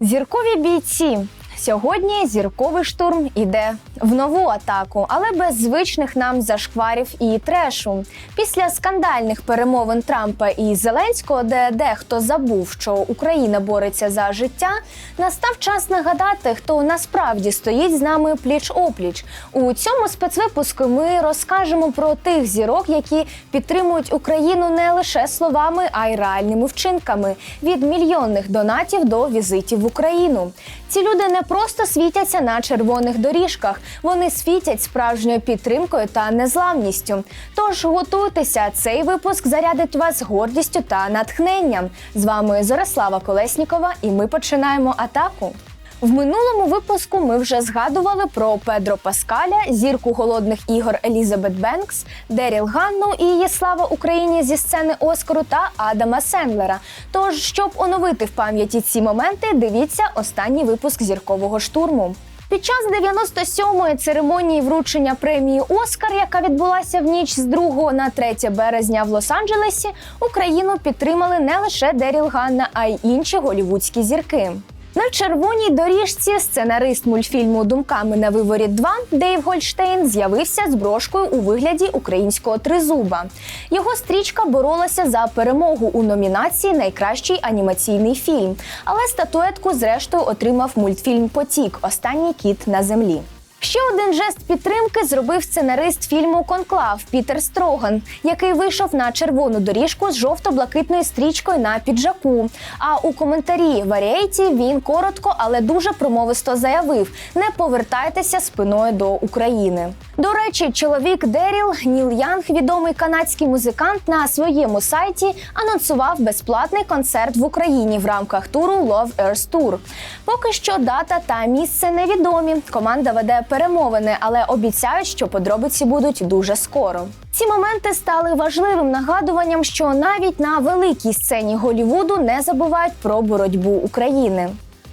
Зіркові бійці. Сьогодні зірковий штурм іде в нову атаку, але без звичних нам зашкварів і трешу. Після скандальних перемовин Трампа і Зеленського, де дехто забув, що Україна бореться за життя, настав час нагадати, хто насправді стоїть з нами пліч опліч. У цьому спецвипуску ми розкажемо про тих зірок, які підтримують Україну не лише словами, а й реальними вчинками від мільйонних донатів до візитів в Україну. Ці люди не просто світяться на червоних доріжках, вони світять справжньою підтримкою та незламністю. Тож готуйтеся, цей випуск зарядить вас гордістю та натхненням. З вами Зорислава Колеснікова, і ми починаємо атаку. В минулому випуску ми вже згадували про Педро Паскаля, зірку голодних ігор Елізабет Бенкс, Деріл Ганну і її слава Україні зі сцени Оскару та Адама Сендлера. Тож, щоб оновити в пам'яті ці моменти, дивіться останній випуск зіркового штурму. Під час 97-ї церемонії вручення премії Оскар, яка відбулася в ніч з 2 на 3 березня в Лос-Анджелесі, Україну підтримали не лише Деріл Ганна, а й інші голівудські зірки. На червоній доріжці сценарист мультфільму Думками на виворі 2 Дейв Гольштейн з'явився з брошкою у вигляді українського тризуба. Його стрічка боролася за перемогу у номінації Найкращий анімаційний фільм, але статуетку зрештою отримав мультфільм Потік Останній кіт на землі. Ще один жест підтримки зробив сценарист фільму Конклав Пітер Строган, який вийшов на червону доріжку з жовто-блакитною стрічкою на піджаку. А у коментарі Variety він коротко, але дуже промовисто заявив: не повертайтеся спиною до України. До речі, чоловік Деріл Ніл Янг, відомий канадський музикант, на своєму сайті анонсував безплатний концерт в Україні в рамках туру Love Earth Tour. Поки що дата та місце невідомі. Команда веде перемовини, але обіцяють, що подробиці будуть дуже скоро. Ці моменти стали важливим нагадуванням, що навіть на великій сцені Голівуду не забувають про боротьбу України.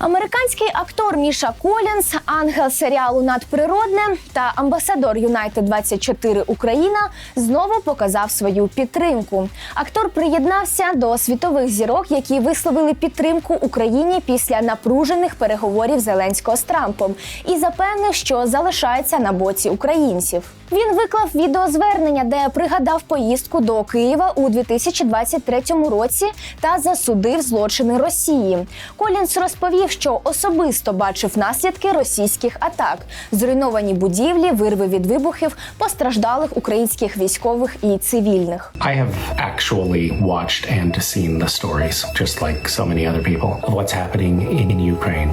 Американський актор Міша Колінс, ангел серіалу Надприродне та амбасадор Юнайтед 24 Україна знову показав свою підтримку. Актор приєднався до світових зірок, які висловили підтримку Україні після напружених переговорів Зеленського з Трампом, і запевнив, що залишається на боці українців. Він виклав відеозвернення, де пригадав поїздку до Києва у 2023 році та засудив злочини Росії. Колінс розповів, що особисто бачив наслідки російських атак, зруйновані будівлі, вирви від вибухів, постраждалих українських військових і цивільних. I have actually watched and seen the stories, just like so many other people, of what's happening in Ukraine.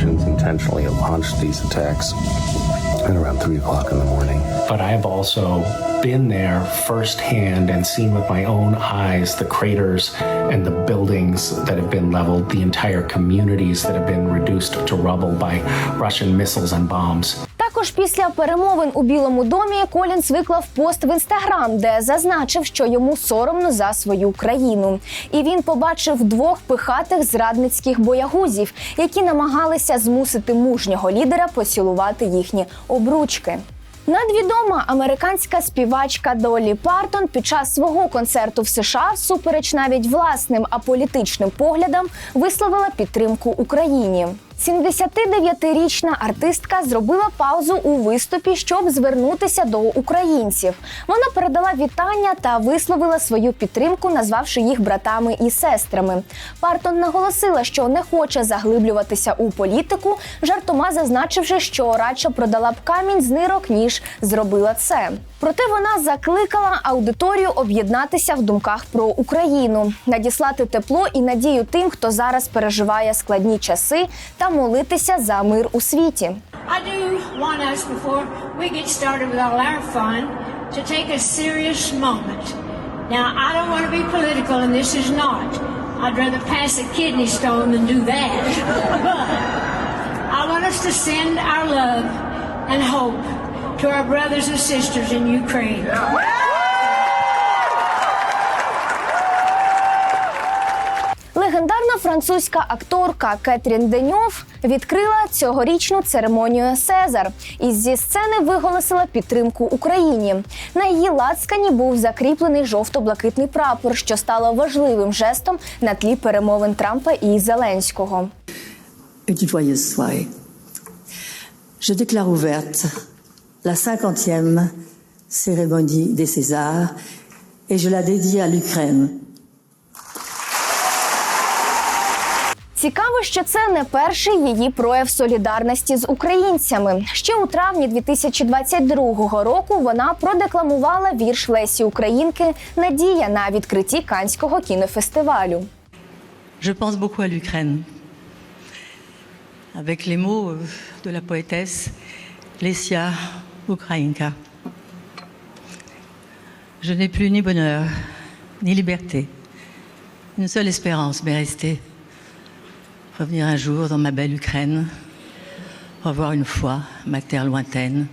Russians intentionally launched these attacks at around 3 o'clock in the morning. But I have also been there firsthand and seen with my own eyes the craters and the buildings that have been leveled, the entire communities that have been reduced to rubble by Russian missiles and bombs. Також після перемовин у Білому домі Колінс виклав пост в інстаграм, де зазначив, що йому соромно за свою країну. І він побачив двох пихатих зрадницьких боягузів, які намагалися змусити мужнього лідера поцілувати їхні обручки. Надвідома американська співачка Долі Партон під час свого концерту в США, всупереч навіть власним аполітичним поглядам, висловила підтримку Україні. 79-річна артистка зробила паузу у виступі, щоб звернутися до українців. Вона передала вітання та висловила свою підтримку, назвавши їх братами і сестрами. Партон наголосила, що не хоче заглиблюватися у політику, жартома зазначивши, що радше продала б камінь з нирок, ніж зробила це. Проте вона закликала аудиторію об'єднатися в думках про Україну, надіслати тепло і надію тим, хто зараз переживає складні часи, та молитися за мир у світі. I'd rather pass a kidney stone than do that. but I want us to send our love and hope to our brothers and sisters in Ukraine. Легендарна французька акторка Кетрін Деньов відкрила цьогорічну церемонію Сезар і зі сцени виголосила підтримку Україні. На її лацкані був закріплений жовто-блакитний прапор, що стало важливим жестом на тлі перемовин Трампа і Зеленського. Je déclare ouverte la 50e cérémonie des Césars et je la dédie à l'Ukraine. Цікаво, що це не перший її прояв солідарності з українцями. Ще у травні 2022 року вона продекламувала вірш Лесі Українки Надія на відкритті Канського кінофестивалю. Je pense beaucoup à l'Ukraine. Avec les mots de la poétesse Lesia Ukrainka. Je n'ai plus ni bonheur, ni liberté. Une seule espérance m'est restée. Revenir un jour dans ma belle Ukraine. Revoir une fois ma terre lointaine.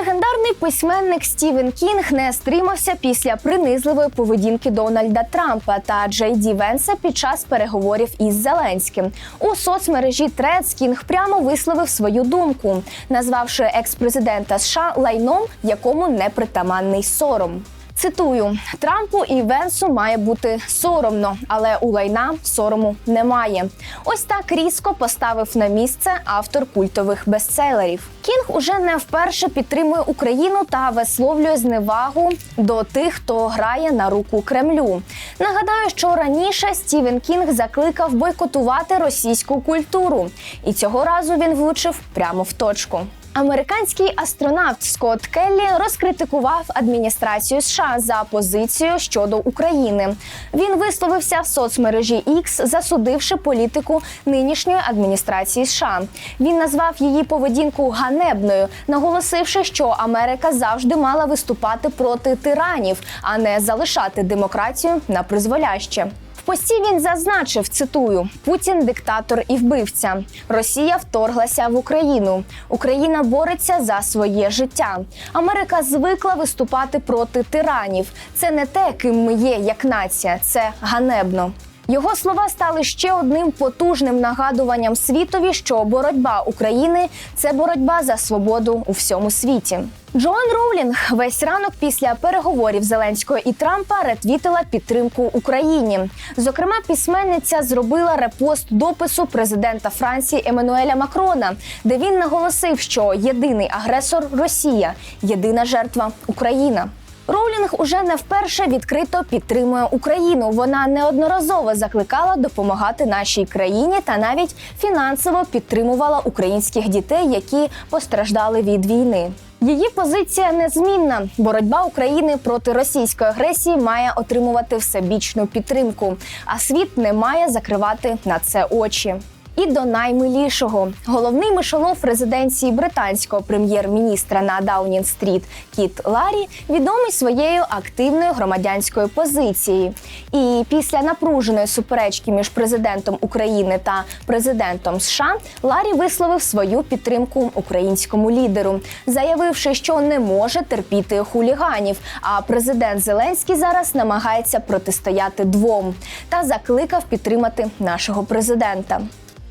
Легендарний письменник Стівен Кінг не стримався після принизливої поведінки Дональда Трампа та Джей Ді Венса під час переговорів із Зеленським. У соцмережі Трец Кінг прямо висловив свою думку, назвавши екс-президента США лайном, якому не притаманний сором. Цитую: Трампу і Венсу має бути соромно, але у лайна сорому немає. Ось так різко поставив на місце автор культових бестселерів. Кінг уже не вперше підтримує Україну та висловлює зневагу до тих, хто грає на руку Кремлю. Нагадаю, що раніше Стівен Кінг закликав бойкотувати російську культуру, і цього разу він влучив прямо в точку. Американський астронавт Скотт Келлі розкритикував адміністрацію США за позицію щодо України. Він висловився в соцмережі X, засудивши політику нинішньої адміністрації США. Він назвав її поведінку ганебною, наголосивши, що Америка завжди мала виступати проти тиранів, а не залишати демократію на призволяще. Пості він зазначив, цитую: Путін диктатор і вбивця. Росія вторглася в Україну. Україна бореться за своє життя. Америка звикла виступати проти тиранів. Це не те, ким ми є як нація. Це ганебно. Його слова стали ще одним потужним нагадуванням світові, що боротьба України це боротьба за свободу у всьому світі. Джоан Роулінг весь ранок після переговорів Зеленського і Трампа ретвітила підтримку Україні. Зокрема, письменниця зробила репост допису президента Франції Еммануеля Макрона, де він наголосив, що єдиний агресор Росія, єдина жертва Україна. Роулінг уже не вперше відкрито підтримує Україну. Вона неодноразово закликала допомагати нашій країні та навіть фінансово підтримувала українських дітей, які постраждали від війни. Її позиція незмінна. Боротьба України проти російської агресії має отримувати всебічну підтримку, а світ не має закривати на це очі. І до наймилішого головний мишолов резиденції британського прем'єр-міністра на Даунінг-стріт Кіт Ларі відомий своєю активною громадянською позицією. І після напруженої суперечки між президентом України та президентом США Ларі висловив свою підтримку українському лідеру, заявивши, що не може терпіти хуліганів. А президент Зеленський зараз намагається протистояти двом та закликав підтримати нашого президента.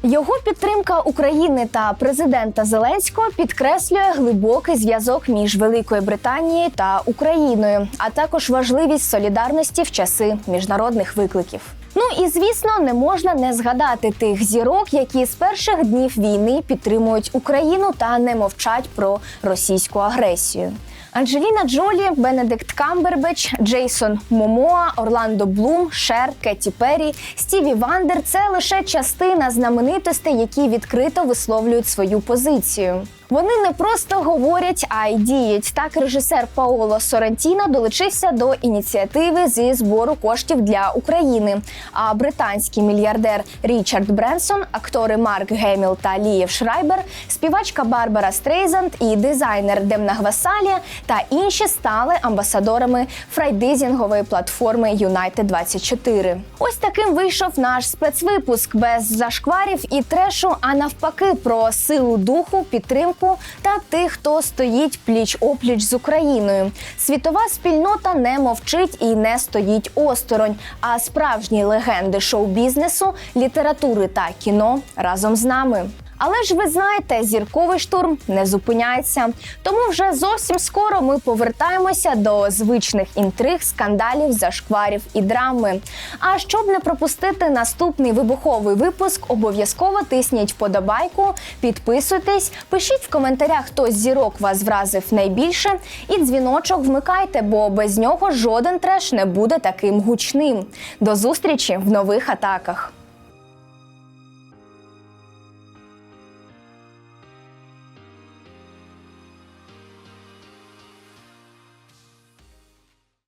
Його підтримка України та президента Зеленського підкреслює глибокий зв'язок між Великою Британією та Україною, а також важливість солідарності в часи міжнародних викликів. Ну і звісно, не можна не згадати тих зірок, які з перших днів війни підтримують Україну та не мовчать про російську агресію. Анджеліна Джолі, Бенедикт Камбербеч, Джейсон Момоа, Орландо Блум, Шер, Кеті Перрі, Стіві Вандер це лише частина знаменитостей, які відкрито висловлюють свою позицію. Вони не просто говорять, а й діють. Так режисер Паоло Сорентіно долучився до ініціативи зі збору коштів для України. А британський мільярдер Річард Бренсон, актори Марк Геміл та Лієв Шрайбер, співачка Барбара Стрейзанд і дизайнер Демна Гвасалія та інші стали амбасадорами фрайдизінгової платформи United 24 Ось таким вийшов наш спецвипуск без зашкварів і трешу, а навпаки, про силу духу, підтримку атаку та тих, хто стоїть пліч опліч з Україною. Світова спільнота не мовчить і не стоїть осторонь. А справжні легенди шоу-бізнесу, літератури та кіно разом з нами. Але ж ви знаєте, зірковий штурм не зупиняється. Тому вже зовсім скоро ми повертаємося до звичних інтриг, скандалів, зашкварів і драми. А щоб не пропустити наступний вибуховий випуск, обов'язково тисніть вподобайку, підписуйтесь, пишіть в коментарях, хто з зірок вас вразив найбільше, і дзвіночок вмикайте, бо без нього жоден треш не буде таким гучним. До зустрічі в нових атаках.